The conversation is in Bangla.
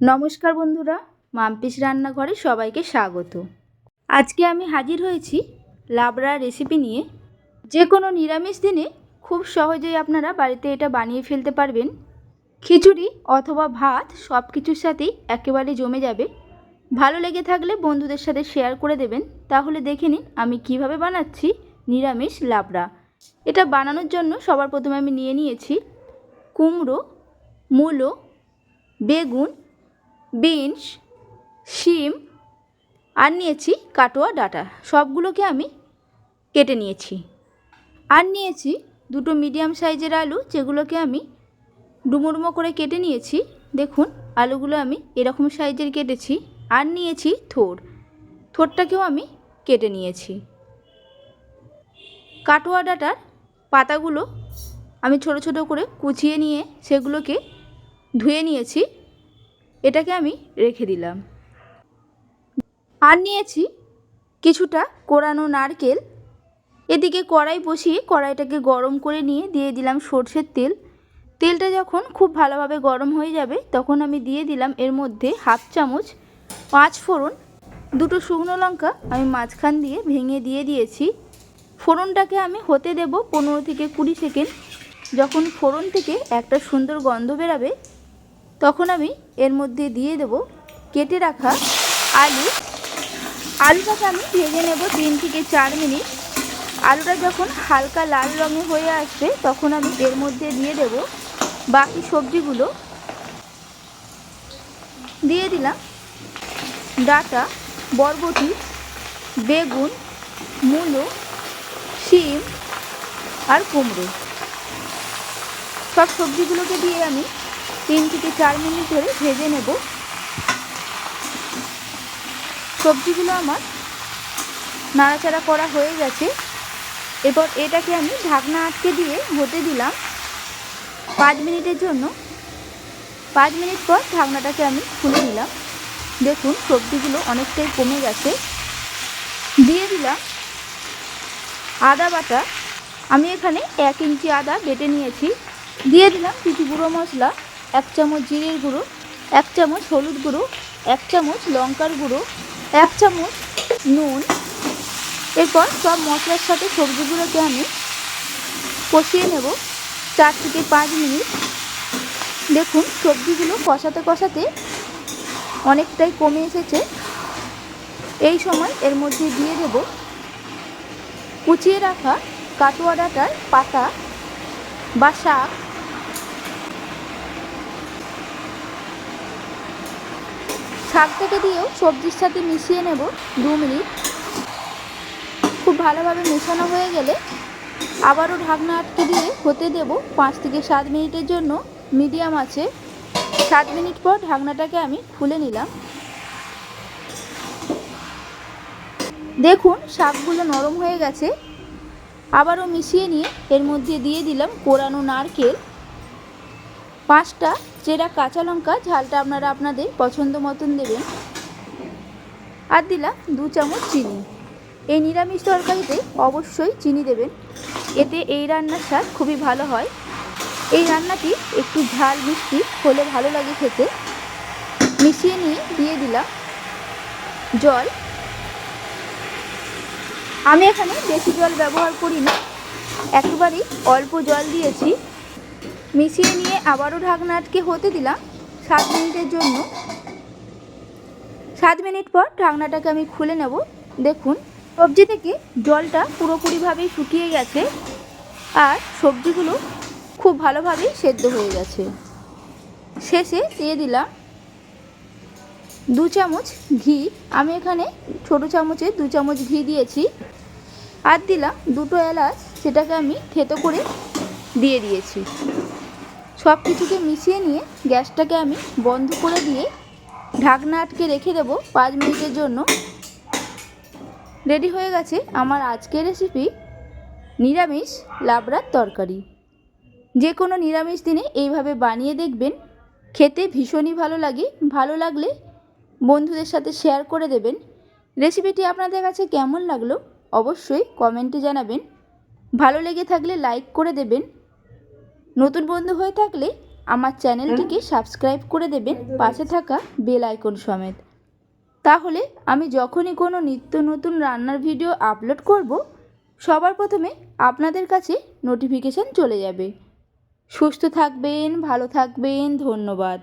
নমস্কার বন্ধুরা, মাম্পিস রান্নাঘরে সবাইকে স্বাগত। আজকে আমি হাজির হয়েছি লাবড়া রেসিপি নিয়ে। যে কোনো নিরামিষ দিনে খুব সহজেই আপনারা বাড়িতে এটা বানিয়ে ফেলতে পারবেন। খিচুড়ি অথবা ভাত সব কিছুর সাথেই একেবারে জমে যাবে। ভালো লেগে থাকলে বন্ধুদের সাথে শেয়ার করে দেবেন। তাহলে দেখে নিন আমি কীভাবে বানাচ্ছি নিরামিষ লাবড়া। এটা বানানোর জন্য সবার প্রথমে আমি নিয়ে নিয়েছি কুমড়ো, মূলো, বেগুন বিনস, শিম আর নিয়েছি কাটোয়া ডাটা। সবগুলোকে আমি কেটে নিয়েছি। আর নিয়েছি দুটো মিডিয়াম সাইজের আলু, যেগুলোকে আমি ডুমো করে কেটে নিয়েছি। দেখুন, আলুগুলো আমি এরকম সাইজের কেটেছি। আর নিয়েছি থোর। থোরটাকেও আমি কেটে নিয়েছি। কাটোয়া ডাটার পাতাগুলো আমি ছোট ছোট করে কুচিয়ে নিয়ে সেগুলোকে ধুয়ে নিয়েছি। এটাকে আমি রেখে দিলাম। আর নিয়েছি কিছুটা কোরানো নারকেল। এদিকে কড়াই বসিয়ে কড়াইটাকে গরম করে নিয়ে দিয়ে দিলাম সর্ষের তেল। তেলটা যখন খুব ভালোভাবে গরম হয়ে যাবে, তখন আমি দিয়ে দিলাম এর মধ্যে হাফ চামচ পাঁচ ফোড়ন, দুটো শুকনো লঙ্কা আমি মাঝখান দিয়ে ভেঙে দিয়ে দিয়েছি। ফোড়নটাকে আমি হতে দেব পনেরো থেকে কুড়ি সেকেন্ড। যখন ফোড়ন থেকে একটা সুন্দর গন্ধ বেরাবে তখন আমি এর মধ্যে দিয়ে দেব কেটে রাখা আলু। আলুটাকে আমি ভেজে নেব তিন থেকে চার মিনিট। আলুটা যখন হালকা লাল রঙে হয়ে আসবে, তখন আমি এর মধ্যে দিয়ে দেব বাকি সবজিগুলো। দিয়ে দিলাম ডাটা, বরবটি, বেগুন, মূলো, শিম আর কুমড়ো। সব সবজিগুলোকে দিয়ে আমি তিন থেকে চার মিনিট ধরে ভেজে নেব। সবজিগুলো আমার নাড়াচাড়া করা হয়ে গেছে। এবার এটাকে আমি ঢাকনা আটকে দিয়ে হতে দিলাম। পাঁচ মিনিটের জন্য। পাঁচ মিনিট পর ঢাকনাটাকে আমি খুলে নিলাম। দেখুন, সবজিগুলো অনেকটাই কমে গেছে। দিয়ে দিলাম আদা বাটা। আমি এখানে এক ইঞ্চি আদা বেটে নিয়েছি। দিয়ে দিলাম কিছু গুঁড়ো মশলা। এক চামচ জিরের গুঁড়ো, এক চামচ হলুদ গুঁড়ো, এক চামচ লঙ্কার গুঁড়ো, এক চামচ নুন। এরপর সব মশলার সাথে সবজিগুলোকে আমি কষিয়ে নেব চার থেকে পাঁচ মিনিট। দেখুন, সবজিগুলো কষাতে কষাতে অনেকটাই কমে এসেছে। এই সময় এর মধ্যে দিয়ে দেব কুচিয়ে রাখা কাটোয়া ডাটার পাতা বা শাক। শাকটাকে দিয়েও সবজির সাথে মিশিয়ে নেব দু মিনিট। খুব ভালোভাবে মেশানো হয়ে গেলে আবারও ঢাকনা আটকে দিয়ে হতে দেব পাঁচ থেকে সাত মিনিটের জন্য মিডিয়াম আছে। সাত মিনিট পর ঢাকনাটাকে আমি খুলে নিলাম। দেখুন শাকগুলো নরম হয়ে গেছে। আবারও মিশিয়ে নিয়ে এর মধ্যে দিয়ে দিলাম কোরানো নারকেল। পাঁচটা চেরা কাঁচা লঙ্কা, ঝালটা আপনারা আপনাদের পছন্দ মতন দেবেন। আর দিলাম দু চামচ চিনি। এই নিরামিষ তরকারিতে অবশ্যই চিনি দেবেন। এতে এই রান্নার স্বাদ খুবই ভালো হয়। এই রান্নাটি একটু ঝাল মিষ্টি হলে ভালো লাগে খেতে। মিশিয়ে নিয়ে দিয়ে দিলাম জল। আমি এখানে বেশি জল ব্যবহার করি না একেবারেই অল্প জল দিয়েছি। মিশিয়ে নিয়ে আবারও ঢাকনা আটকে হতে দিলাম সাত মিনিটের জন্য। সাত মিনিট পর ঢাকনাটাকে আমি খুলে নেব। দেখুন, সবজি থেকে জলটা পুরোপুরিভাবেই শুকিয়ে গেছে আর সবজিগুলো খুব ভালোভাবেই সেদ্ধ হয়ে গেছে। শেষে দিয়ে দিলাম দু চামচ ঘি। আমি এখানে ছোটো চামচে দু চামচ ঘি দিয়েছি। আর দিলাম দুটো এলাচ, সেটাকে আমি থেতো করে দিয়ে দিয়েছি। সব কিছুকে মিশিয়ে নিয়ে গ্যাসটাকে আমি বন্ধ করে দিয়ে ঢাকনা আটকে রেখে দেবো পাঁচ মিনিটের জন্য। রেডি হয়ে গেছে আমার আজকের রেসিপি নিরামিষ লাবড়ার তরকারি। যে কোনো নিরামিষ দিনে এইভাবে বানিয়ে দেখবেন। খেতে ভীষণই ভালো লাগে, ভালো লাগলে বন্ধুদের সাথে শেয়ার করে দেবেন। রেসিপিটি আপনাদের কাছে কেমন লাগল অবশ্যই কমেন্টে জানাবেন। ভালো লেগে থাকলে লাইক করে দেবেন। নতুন বন্ধু হয়ে থাকলে আমার চ্যানেলটিকে সাবস্ক্রাইব করে দেবেন পাশে থাকা বেল আইকন সমেত। তাহলে আমি যখনই কোনো নিত্য নতুন রান্নার ভিডিও আপলোড করব সবার প্রথমে আপনাদের কাছে নোটিফিকেশান চলে যাবে। সুস্থ থাকবেন ভালো থাকবেন ধন্যবাদ।